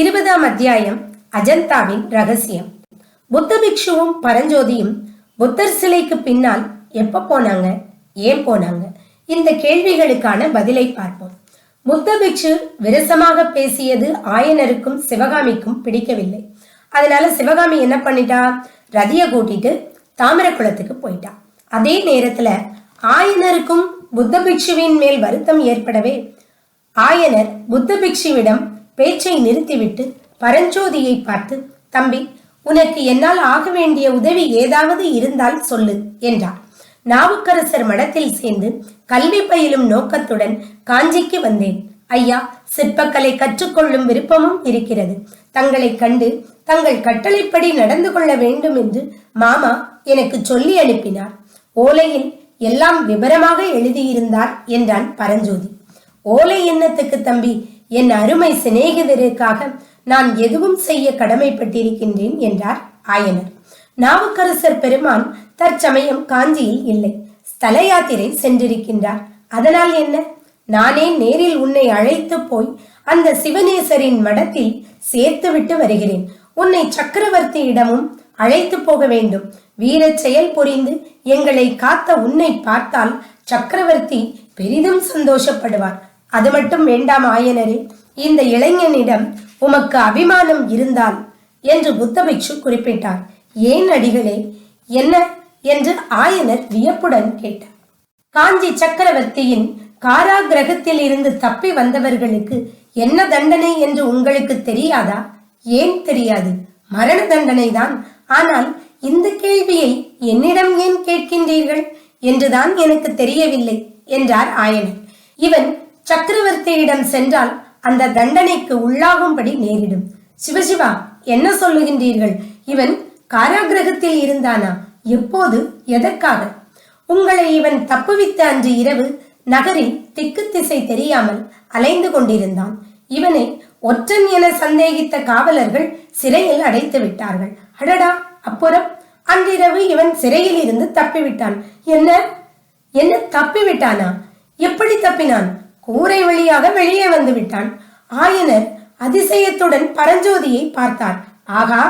இருபதாம் அத்தியாயம் அஜந்தாவின் ரகசியம். புத்த பிக்ஷுவும் பரஞ்சோதியும் புத்தர் சிலைக்கு பின்னால் எப்ப போனாங்க ஏன் போனாங்க? இந்த கேள்விகளுக்கான பதிலை பார்ப்போம். புத்த பிக்ஷு விரசமாக பேசியது ஆயனருக்கும் சிவகாமிக்கும் பிடிக்கவில்லை. அதனால சிவகாமி என்ன பண்ணிட்டா? ரதிய கூட்டிட்டு தாமிரகுளத்துக்கு போயிட்டா. அதே நேரத்துல ஆயனருக்கும் புத்த பிக்ஷுவின் மேல் வருத்தம் ஏற்படவே ஆயனர் புத்த பிக்ஷுவிடம் பேச்சை நிறுத்திவிட்டு பரஞ்சோதியை பார்த்து தம்பி உனக்கு என்னால் ஆக வேண்டிய உதவி ஏதாவது இருந்தால் சொல்லு என்றார். நாவுக்கரசர் மடத்தில் சேர்ந்து கல்வி பயிலும் நோக்கத்துடன் காஞ்சிக்கு வந்தேன். ஐயா சிற்பக்கலை கற்றுக்கொள்ளும் விருப்பமும் இருக்கிறது. தங்களை கண்டு தங்கள் கட்டளைப்படி நடந்து கொள்ள வேண்டும் என்று மாமா எனக்கு சொல்லி அனுப்பினார். ஓலையில் எல்லாம் விபரமாக எழுதியிருந்தார் என்றான் பரஞ்சோதி. ஓலை எண்ணத்துக்கு தம்பி? என் அருமை சிநேகிதருக்காக நான் எதுவும் செய்ய கடமைப்பட்டிருக்கின்றேன் என்றார் ஆயனர். நாவுக்கரசர் பெருமான் தற்சமயம் காஞ்சியில் இல்லை. ஸ்தல யாத்திரை சென்றிருக்கின்றார். அதனால் என்ன? நானே நேரில் உன்னை அழைத்து போய் அந்த சிவனேசரின் மடத்தில் சேர்த்துவிட்டு வருகிறேன். உன்னை சக்கரவர்த்தியிடமும் அழைத்து போக வேண்டும். வீர செயல் புரிந்து எங்களை காத்த உன்னை பார்த்தால் சக்கரவர்த்தி பெரிதும் சந்தோஷப்படுவார். அது மட்டும் வேண்டாம் ஆயனரே இந்த இளைஞனிடம் உமக்கு அபிமானம் இருந்தால் என்று புத்தபிக்ஷு குறிப்பிட்டார். ஏன் அடிகளே என்ன என்று ஆயனர் வியப்புடன் கேட்டார். காஞ்சி சக்கரவர்த்தியின் காராகிரகத்தில் இருந்து தப்பி வந்தவர்களுக்கு என்ன தண்டனை என்று உங்களுக்கு தெரியாதா? ஏன் தெரியாது? மரண தண்டனை தான் ஆனால் இந்த கேள்வியை என்னிடம் ஏன் கேட்கின்றீர்கள்? என்றுதான் எனக்கு தெரியவில்லை என்றார் ஆயனர். இவன் சக்கரவர்த்தியிடம் சென்றால் அந்த தண்டனைக்கு உள்ளாகும்படி நேரிடும். சிவசிவா என்ன சொல்லுகின்றீர்கள்? இவன் காராகிரகத்தில் இருந்தானா? எப்போது? எதற்காக? உங்களை இவன் தப்புவித்த அன்று இரவு நகரில் திக்கு திசை தெரியாமல் அலைந்து கொண்டிருந்தான். இவனை ஒற்றன் என சந்தேகித்த காவலர்கள் சிறையில் அடைத்து விட்டார்கள். அடடா அப்புறம் அன்றிரவு இவன் சிறையில் இருந்து தப்பிவிட்டான். என்ன? என்ன தப்பிவிட்டானா? எப்படி தப்பினான்? கூரை வழியாக வெளியே வந்து விட்டான் ஆயனர் அதிசயத்துடன் பரஞ்சோதியை பார்த்தார். ஆகா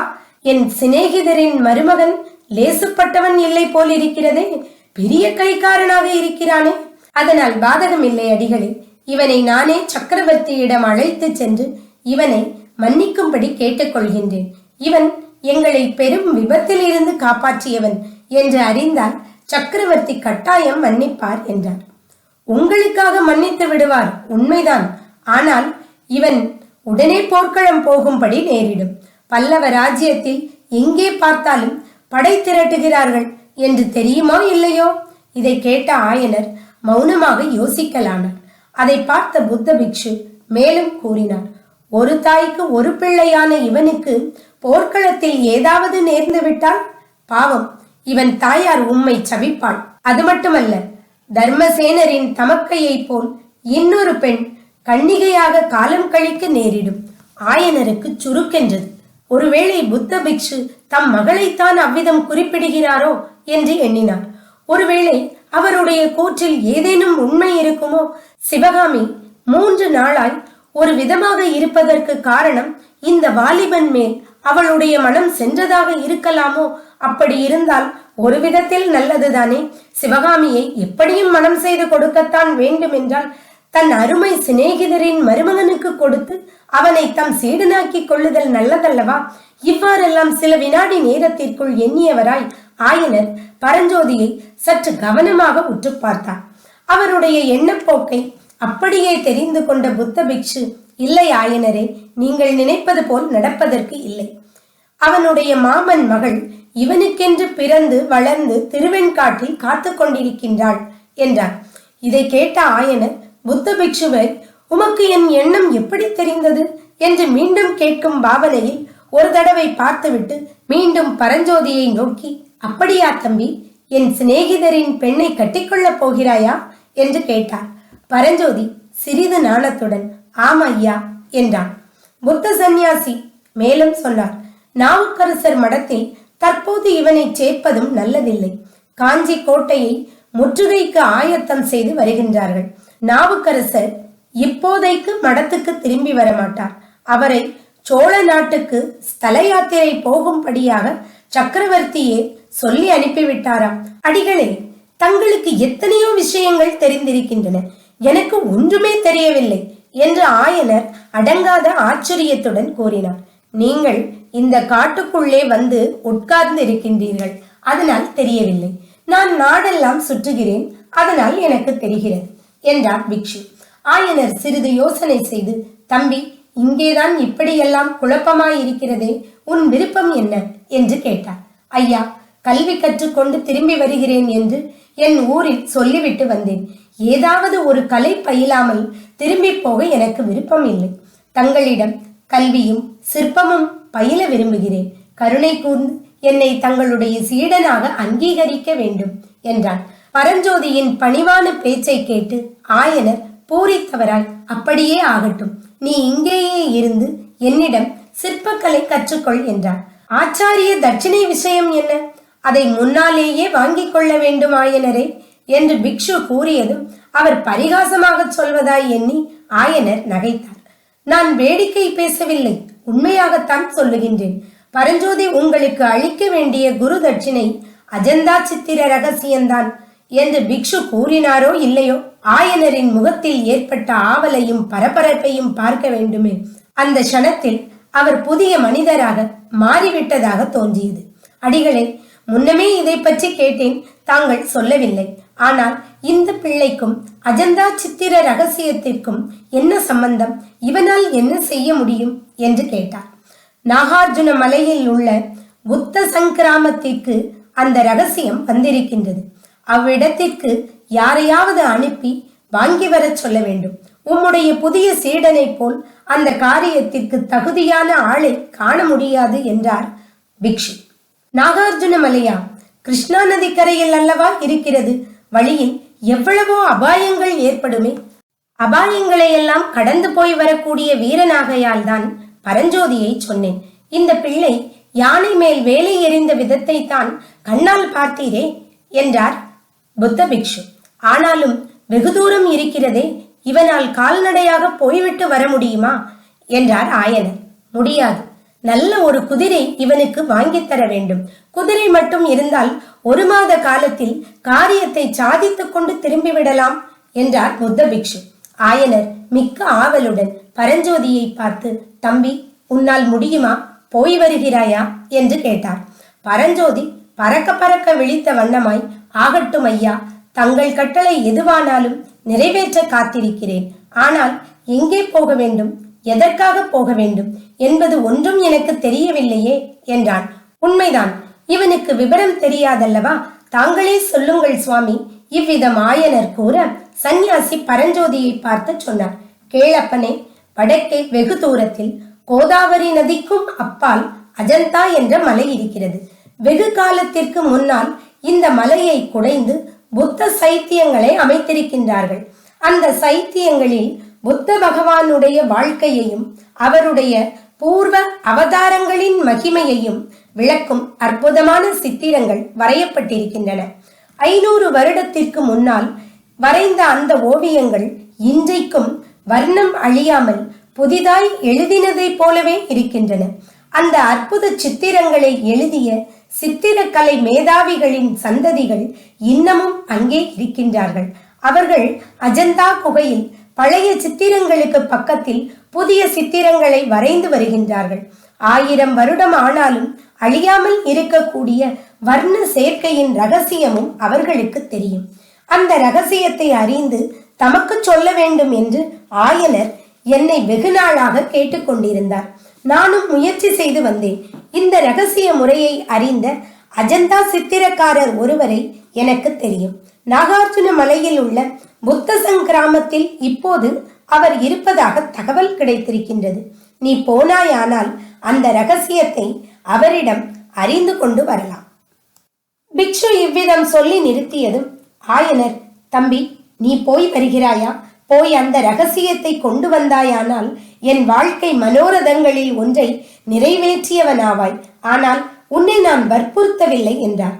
என் சிநேகிதரின் மருமகன் லேசுப்பட்டவன் இல்லை போல் இருக்கிறதே. பெரிய கைக்காரனாக இருக்கிறானே. அதனால் பாதகம் இல்லை அடிகளே. இவனை நானே சக்கரவர்த்தியிடம் அழைத்து சென்று இவனை மன்னிக்கும்படி கேட்டுக்கொள்கின்றேன். இவன் எங்களை பெரும் விபத்தில் இருந்து காப்பாற்றியவன் என்று அறிந்தால் சக்கரவர்த்தி கட்டாயம் மன்னிப்பார் என்றார். உங்களுக்காக மன்னித்து விடுவார். உண்மைதான். ஆனால் இவன் உடனே போர்க்களம் போகும்படி நேரிடும். பல்லவ ராஜ்யத்தில் எங்கே பார்த்தாலும் படை திரட்டுகிறார்கள் என்று தெரியுமா இல்லையோ? இதை கேட்ட ஆயனர் மௌனமாக யோசிக்கலானார். அதை பார்த்த புத்த பிக்ஷு மேலும் கூறினார் ஒரு தாய்க்கு ஒரு பிள்ளையான இவனுக்கு போர்க்களத்தில் ஏதாவது நேர்ந்து விட்டால்? பாவம். இவன் தாயார் உம்மை சவிப்பாள் அது மட்டுமல்ல தர்மசேனரின் தமக்கையைப் போல் இன்னொரு பெண் கன்னிகையாக காலம் கழிக்க நேரிடும். ஆயனருக்கு சுருக்கென்றது. ஒருவேளை புத்த பிக்ஷு தம் மகளைத்தான் அவ்விதம் குறிப்பிடுகிறாரோ என்று எண்ணினார். ஒருவேளை அவருடைய கூற்றில் ஏதேனும் உண்மை இருக்குமோ? சிவகாமி மூன்று நாளாய் ஒரு விதமாக இருப்பதற்கு காரணம் இந்த வாலிபன் மேல் அவளுடைய மனம் சென்றதாக இருக்கலாமோ? அப்படி இருந்தால் ஒரு விதத்தில் நல்லதுதானே? சிவகாமியை எப்படியும் மனம் செய்து கொடுக்கத்தான் வேண்டும் என்றால் தன் அருமை சிநேகிதரின் மருமகனுக்கு கொடுத்து அவனை தம் சீடனாக்கிக் கொள்ளுதல் நல்லதல்லவா? இவ்வாறெல்லாம் சில வினாடி நேரத்திற்குள் எண்ணியவராய் ஆயனர் பரஞ்சோதியை சற்று கவனமாக உற்று பார்த்தார். அவருடைய எண்ணப்போக்கை அப்படியே தெரிந்து கொண்ட புத்த பிக்ஷு இல்லை ஆயனரே நீங்கள் நினைப்பது போல் நடப்பதற்கு இல்லை. அவனுடைய மாமன் மகள் இவனுக்கென்று பிறந்து வளர்ந்து திருவெண்காட்டில் காத்து கொண்டிருக்கின்றாள் என்றார் இதை கேட்ட ஆயனர் புத்த பிக்ஷுவை உமக்கு என் எண்ணம் எப்படி தெரிந்தது? என்று மீண்டும் கேட்கும் பாவனையில் ஒரு தடவை பார்த்துவிட்டு மீண்டும் பரஞ்சோதியை நோக்கி அப்படியா தம்பி என் சிநேகிதரின் பெண்ணை கட்டிக்கொள்ளப் போகிறாயா? என்று கேட்டார். பரஞ்சோதி சிறிது நாணத்துடன் ஆம் ஐயா என்றான். புத்த சந்நியாசி மேலும் சொன்னார் நாவுக்கரசர் மடத்தில் தற்போது இவனை சேர்ப்பதும் நல்லதில்லை. காஞ்சி கோட்டையை முற்றுகைக்கு ஆயத்தம் செய்து வருகின்றார்கள். நாவுக்கரசர் இப்போதைக்கு மடத்துக்கு திரும்பி வரமாட்டார். அவரை சோழ நாட்டுக்கு ஸ்தல யாத்திரை போகும்படியாக சக்கரவர்த்தியே சொல்லி அனுப்பிவிட்டாராம். அடிகளே தங்களுக்கு எத்தனையோ விஷயங்கள் தெரிந்திருக்கின்றன. எனக்கு ஒன்றுமே தெரியவில்லை என்று ஆயனர் அடங்காத ஆச்சரியத்துடன் கூறினார். நீங்கள் இந்த காட்டுக்குள்ளே வந்து உட்கார்ந்து இருக்கின்றீர்கள். அதனால் தெரியவில்லை. நான் நாடெல்லாம் சுற்றுகிறேன். அதனால் எனக்கு தெரிகிறது என்றார் பிக்ஷு. ஆயனர் சிறிது யோசனை செய்து தம்பி இங்கேதான் இப்படியெல்லாம் குழப்பமாயிருக்கிறதே. உன் விருப்பம் என்ன? என்று கேட்டார். ஐயா கல்வி கற்றுக்கொண்டு திரும்பி வருகிறேன் என்று என் ஊரில் சொல்லிவிட்டு வந்தேன். ஏதாவது ஒரு கலை பயிலாமல் திரும்பி போக எனக்கு விருப்பம் இல்லை தங்களிடம் கல்வியும் சிற்பமும் பயில விரும்புகிறேன். கருணை கூர்ந்து என்னை தங்களுடைய சீடனாக அங்கீகரிக்க வேண்டும் என்றான் பரஞ்சோதியின் பணிவான பேச்சை கேட்டு ஆயனர் பூரித்தவராய் அப்படியே ஆகட்டும். நீ இங்கேயே இருந்து என்னிடம் சிற்பக்கலை கற்றுக்கொள் என்றார். ஆச்சாரிய தட்சிணை விஷயம் என்ன? அதை முன்னாலேயே வாங்கிக் கொள்ள வேண்டும் ஆயனரே என்று பிக்ஷு கூறியதும் அவர் பரிகாசமாக சொல்வதாய் எண்ணி ஆயனர் நகைத்தார். நான் வேடிக்கை பேசவில்லை. உண்மையாகத்தான் சொல்லுகின்றேன். பரஞ்சோதி உங்களுக்கு அளிக்க வேண்டிய குரு தட்சிணை அஜந்தா சித்திர ரகசியம்தான் என்று பிக்ஷு கூறினாரோ இல்லையோ ஆயனரின் முகத்தில் ஏற்பட்ட ஆவலையும் பரபரப்பையும் பார்க்க வேண்டுமே. அந்த க்ஷணத்தில் அவர் புதிய மனிதராக மாறிவிட்டதாக தோன்றியது. அடிகளே முன்னமே இதை பற்றி கேட்டேன் தாங்கள் சொல்லவில்லை. ஆனால் இந்த பிள்ளைக்கும் அஜந்தா சித்திர ரகசியத்திற்கும் என்ன சம்பந்தம்? இவனால் என்ன செய்ய முடியும்? என்று கேட்டார். நாகார்ஜுன மலையில் உள்ள புத்த சங்கிராமத்திற்கு அந்த ரகசியம் வந்திருக்கின்றது. அவ்விடத்திற்கு யாரையாவது அனுப்பி வாங்கி வரச் சொல்ல வேண்டும். உம்முடைய புதிய சீடனை போல் அந்த காரியத்திற்கு தகுதியான ஆளை காண முடியாது என்றார் பிக்ஷு. நாகார்ஜுன மலையா கிருஷ்ணா நதிக்கரையில் அல்லவா இருக்கிறது? வழியில் எவ்வளவோ அபாயங்கள் ஏற்படுமே. அபாயங்களை எல்லாம் கடந்து போய் வரக்கூடிய வீரனாகையால் தான் பரஞ்சோதியை சொன்னேன். இந்த பிள்ளை யானை மேல் வேலை எறிந்த விதத்தை தான் கண்ணால் பார்த்தீரே என்றார் புத்த பிக்ஷு. ஆனாலும் வெகு தூரம் இருக்கிறதே இவனால் கால்நடையாக போய்விட்டு வர முடியுமா? என்றார் ஆயனர். முடியாது. நல்ல ஒரு குதிரை இவனுக்கு வாங்கித் தர வேண்டும். குதிரை மட்டும் இருந்தால் ஒரு மாத காலத்தில் காரியத்தை சாதித்துக் கொண்டு திரும்பிவிடலாம் என்றார் புத்த பிக்ஷு ஆயனர் மிக்க ஆவலுடன் பரஞ்சோதியை பார்த்து தம்பி உன்னால் முடியுமா? போய் வருகிறாயா? என்று கேட்டார். பரஞ்சோதி பறக்க பறக்க விழித்த வண்ணமாய் ஆகட்டும் ஐயா தங்கள் கட்டளை எதுவானாலும் நிறைவேற்ற காத்திருக்கிறேன். ஆனால் எங்கே போக வேண்டும்? எதற்காக போக வேண்டும்? என்பது ஒன்றும் எனக்கு தெரியவில்லையே என்றான். உண்மைதான் இவனுக்கு விபரம் தெரியாதல்லவா? தாங்களே சொல்லுங்கள் சுவாமி. இவ்விதம் ஆயனர் கூற சந்நியாசி பரஞ்சோதியை பார்த்து சொன்னார். கேளப்பனே வடக்கே வெகு தூரத்தில் கோதாவரி நதிக்கும் அப்பால் அஜந்தா என்ற மலை இருக்கிறது. வெகு காலத்திற்கு முன்னால் இந்த மலையை குடைந்து புத்த சைத்தியங்களை அமைத்திருக்கின்றார்கள். அந்த சைத்தியங்களில் புத்த பகவானுடைய வாழ்க்கையையும் அவருடைய பூர்வ அவதாரங்களின் மகிமையையும் விளக்கும் அற்புதமான சித்திரங்கள் வரையப்பட்டிருக்கின்றன. ஐநூறு வருடத்திற்கு முன்னால் வரைந்த அந்த ஓவியங்கள் இன்றைக்கும் வர்ணம் அழியாமல் புதிதாய் எழுதினதைப் போலவே இருக்கின்றன. அந்த அற்புத சித்திரங்களை எழுதிய சித்திரக்கலை மேதாவிகளின் சந்ததிகள் இன்னமும் அங்கே இருக்கின்றார்கள். அவர்கள் அஜந்தா குகையில் பழைய சித்திரங்களுக்கு பக்கத்தில் புதிய சித்திரங்களை வரைந்து வருகின்றார்கள். ஆயிரம் வருடம் ஆனாலும் அழியாமல் இருக்கக்கூடிய வர்ண சேர்க்கையின் ரகசியமும் அவர்களுக்கு தெரியும். அந்த ரகசியத்தை அறிந்து தமக்கு சொல்ல வேண்டும் என்று ஆயனர் என்னை வெகு நாளாக கேட்டுக்கொண்டிருந்தார் நானும் முயற்சி செய்து வந்தேன். இந்த ரகசிய முறையை அறிந்த அஜந்தா சித்திரக்காரர் ஒருவரை எனக்கு தெரியும். நாகார்ஜுன மலையில் உள்ள புத்த சங்கிராமத்தில் இப்போது அவர் இருப்பதாக தகவல் கிடைத்திருக்கின்றது. நீ போனாயானால் அந்த ரகசியத்தை அவரிடம் அறிந்து கொண்டு வரலாம். பிக்ஷு இவ்விதம் சொல்லி நிறுத்தியதும் ஆயனர் தம்பி நீ போய் வருகிறாயா? போய் அந்த ரகசியத்தை கொண்டு வந்தாயானால் என் வாழ்க்கை மனோரதங்களில் ஒன்றை நிறைவேற்றியவனாவாய். ஆனால் உன்னை நான் வற்புறுத்தவில்லை என்றார்.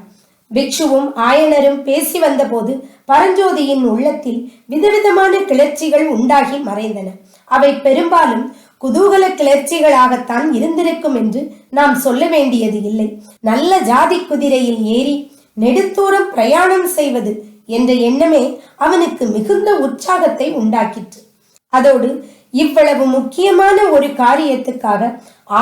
பிக்ஷுவும் ஆயனரும் பேசி வந்தபோது பரஞ்சோதியின் உள்ளத்தில் விதவிதமான கிளர்ச்சிகள் உண்டாகி மறைந்தன. அவை பெரும்பாலும் குதூகல கிளர்ச்சிகளாகத்தான் இருந்திருக்கும் என்று நாம் சொல்ல வேண்டியது இல்லை. நல்ல ஜாதி குதிரையில் ஏறி நெடுத்தூரம் பிரயாணம் செய்வது என்ற எண்ணமே அவனுக்கு மிகுந்த உற்சாகத்தை உண்டாக்கிற்று. அதோடு இவ்வளவு முக்கியமான ஒரு காரியத்துக்காக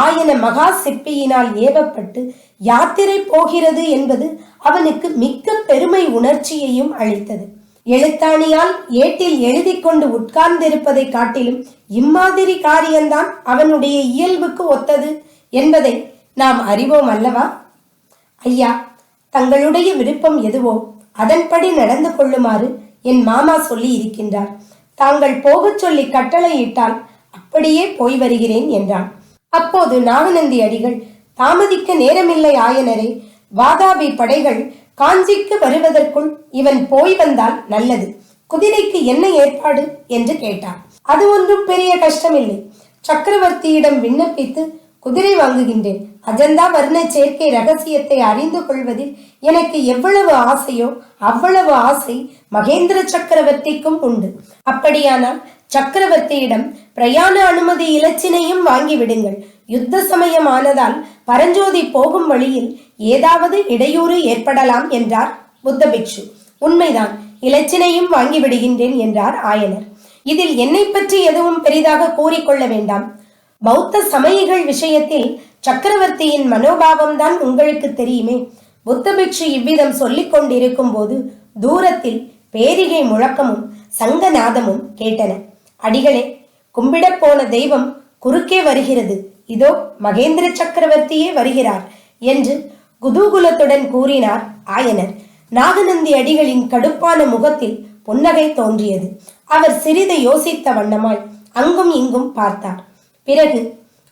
ஆயன மகா சிற்பியினால் ஏவப்பட்டு யாத்திரை போகிறது என்பது அவனுக்கு மிக்க பெருமை உணர்ச்சியையும் அளித்தது. எழுத்தாணியால் ஏட்டில் எழுதி கொண்டு உட்கார்ந்திருப்பதை காட்டிலும் இம்மாதிரி காரியம்தான் அவனுடைய இயல்புக்கு ஒத்தது என்பதை நாம் அறிவோம் அல்லவா? ஐயா தங்களுடைய விருப்பம் எதுவோ அதன்படி நடந்து கொள்ளுமாறு என் மாமா சொல்லி இருக்கின்றார். தாங்கள் போகச் சொல்லி கட்டளையிட்டால் அப்படியே போய் வருகிறேன் என்றான். அப்போது நாகநந்தி அடிகள் தாமதிக்க நேரமில்லை ஆயனரே வாதாபி படைகள் காஞ்சிக்கு வருவதற்குள் இவன் போய் வந்தால் நல்லது. குதிரைக்கு என்ன ஏற்பாடு? என்று கேட்டார் அது ஒன்றும் பெரிய கஷ்டமில்லை. சக்கரவர்த்தியிடம் விண்ணப்பித்து குதிரை வாங்குகின்றேன். அஜந்தா வர்ண சேர்க்கை ரகசியத்தை அறிந்து கொள்வதில் எனக்கு எவ்வளவு ஆசையோ அவ்வளவு ஆசை மகேந்திர சக்கரவர்த்திக்கும் உண்டு. அப்படியானால் சக்கரவர்த்தியிடம் பிரயாண அனுமதி இலச்சினையும் வாங்கிவிடுங்கள். யுத்த சமயம் ஆனதால் பரஞ்சோதி போகும் வழியில் ஏதாவது இடையூறு ஏற்படலாம் என்றார் புத்த பிக்ஷு உண்மைதான் இலச்சினையும் வாங்கி விடுகின்றேன் என்றார் ஆயனர். இதில் என்னை பற்றி எதுவும் பெரிதாக கூறிக்கொள்ள வேண்டாம். பௌத்த சமயிகள் விஷயத்தில் சக்கரவர்த்தியின் மனோபாவம் தான் உங்களுக்கு தெரியுமே. புத்த பிக்ஷு இவ்விதம் சொல்லிக் கொண்டிருக்கும் போது தூரத்தில் பேரிகை முழக்கமும் சங்கநாதமும் கேட்டன. அடிகளே கும்பிடப் போன தெய்வம் குறுக்கே வருகிறது. இதோ மகேந்திர சக்கரவர்த்தியே வருகிறார் என்று குதூகுலத்துடன் கூறினார் ஆயனர் நாகநந்தி அடிகளின் கடுப்பான முகத்தில் புன்னகை தோன்றியது. அவர் சிறிது யோசித்த வண்ணமாய் அங்கும் இங்கும் பார்த்தார். பிறகு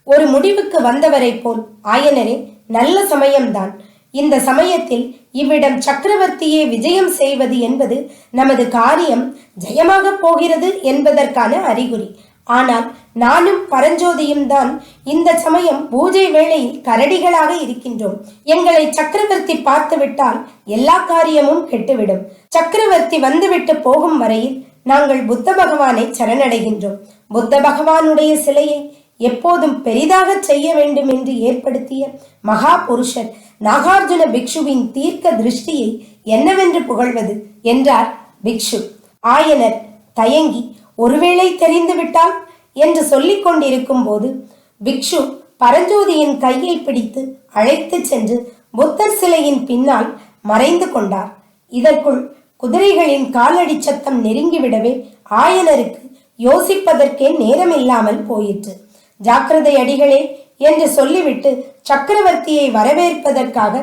ஒரு முடிவுக்கு வந்தவரை போல் ஆயனரே நல்ல சமயம்தான். இந்த சமயத்தில் இவ்விடம் சக்கரவர்த்தியே விஜயம் செய்வது என்பது நமது காரியம் ஜெயமாக போகிறது என்பதற்கான அறிகுறி. ஆனால் நானும் பரஞ்சோதியும் தான் இந்த சமயம் பூஜை வேளையில் கரடிகளாக இருக்கின்றோம். எங்களை சக்கரவர்த்தி பார்த்து விட்டால் எல்லா காரியமும் கெட்டுவிடும். சக்கரவர்த்தி வந்துவிட்டு போகும் வரையில் நாங்கள் புத்த பகவானை சரணடைகின்றோம். புத்த பகவானுடைய சிலையை எப்போதும் பெரிதாக செய்ய வேண்டும் என்று ஏற்படுத்திய மகா புருஷர் நாகார்ஜுன பிக்ஷுவின் தீர்க்க திருஷ்டியை என்னவென்று புகழ்வது? என்றார் பிக்ஷு. ஆயனர் தயங்கி ஒருவேளை தெரிந்துவிட்டால் என்று சொல்லிக் கொண்டிருக்கும் போது பிக்ஷு பரஞ்சோதியின் கையை பிடித்து அழைத்து சென்று புத்தர் சிலையின் பின்னால் மறைந்து கொண்டார். இதற்குள் குதிரைகளின் காலடி சத்தம் நெருங்கிவிடவே ஆயனருக்கு யோசிப்பதற்கே நேரமில்லாமல் போயிற்று. ஜாக்கிரதை அடிகளே என்று சொல்லிவிட்டு சக்கரவர்த்தியை வரவேற்பதற்காக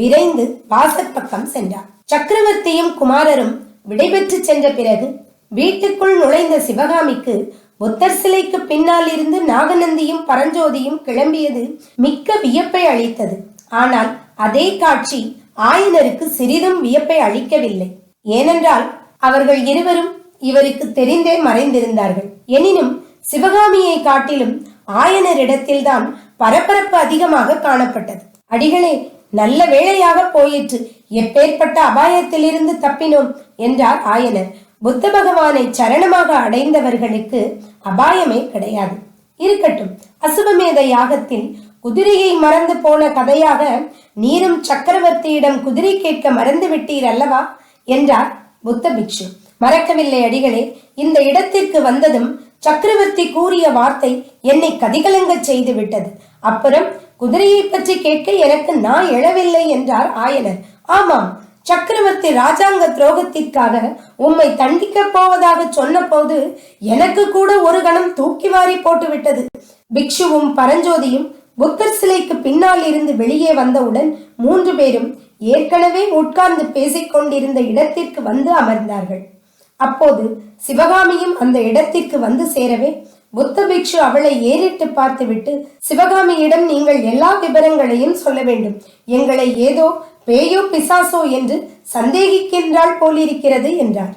விரைந்து வாசற்பக்கம் சென்றார். சக்கரவர்த்தியும் குமாரரும் விடைபெற்று சென்ற பிறகு வீட்டுக்குள் நுழைந்த சிவகாமிக்கு புத்தர் சிலைக்கு பின்னால் இருந்து நாகநந்தியும் பரஞ்சோதியும் கிளம்பியது மிக்க வியப்பை அளித்தது. ஆனால் அதே காட்சி ஆயனருக்கு சிறிதும் வியப்பை அளிக்கவில்லை. ஏனென்றால் அவர்கள் இருவரும் இவருக்கு தெரிந்தே மறைந்திருந்தார்கள். எனினும் சிவகாமியை காட்டிலும் ஆயனரிடத்தில்தான் பரபரப்பு அதிகமாக காணப்பட்டது. அடிகளே நல்ல வேளையாக போயிற்று. எப்பேற்பட்ட அபாயத்திலிருந்து தப்பினோம் என்றார் ஆயனர். புத்த பகவானை சரணமாக அடைந்தவர்களுக்கு அபாயமே கிடையாது. இருக்கட்டும் அசுவமேத யாகத்தில் குதிரையை மறந்து போன கதையாக நீரும் சக்கரவர்த்தியிடம் குதிரை கேட்க மறந்து விட்டீர் அல்லவா? என்றார் புத்த பிக்ஷு. மறக்கவில்லை அடிகளே இந்த இடத்திற்கு வந்ததும் சக்கரவர்த்தி கூறிய வார்த்தை என்னை கதிகலங்க செய்து விட்டது. அப்புறம் குதிரையை பற்றி கேட்க எனக்கு நான் எழவில்லை என்றார் ஆயனர். ஆமாம் சக்கரவர்த்தி ராஜாங்க துரோகத்திற்காக உம்மை தண்டிக்கப் போவதாக சொன்னபோது எனக்கு கூட ஒரு கணம் தூக்கி வாரி போட்டுவிட்டது. பிக்ஷுவும் பரஞ்சோதியும் புத்தர் சிலைக்கு பின்னால் இருந்து வெளியே வந்தவுடன் மூன்று பேரும் ஏற்கனவே உட்கார்ந்து பேசிக் கொண்டிருந்த இடத்திற்கு வந்து அமர்ந்தார்கள். அப்போது சிவகாமியும் அந்த இடத்திற்கு வந்து சேரவே புத்த பிக்ஷு அவளை ஏறிட்டு பார்த்துவிட்டு சிவகாமியிடம் நீங்கள் எல்லா விவரங்களையும் சொல்ல வேண்டும். எங்களை ஏதோ பேயோ பிசாசோ என்று சந்தேகிக்கின்றாள் போலிருக்கிறது என்றார்.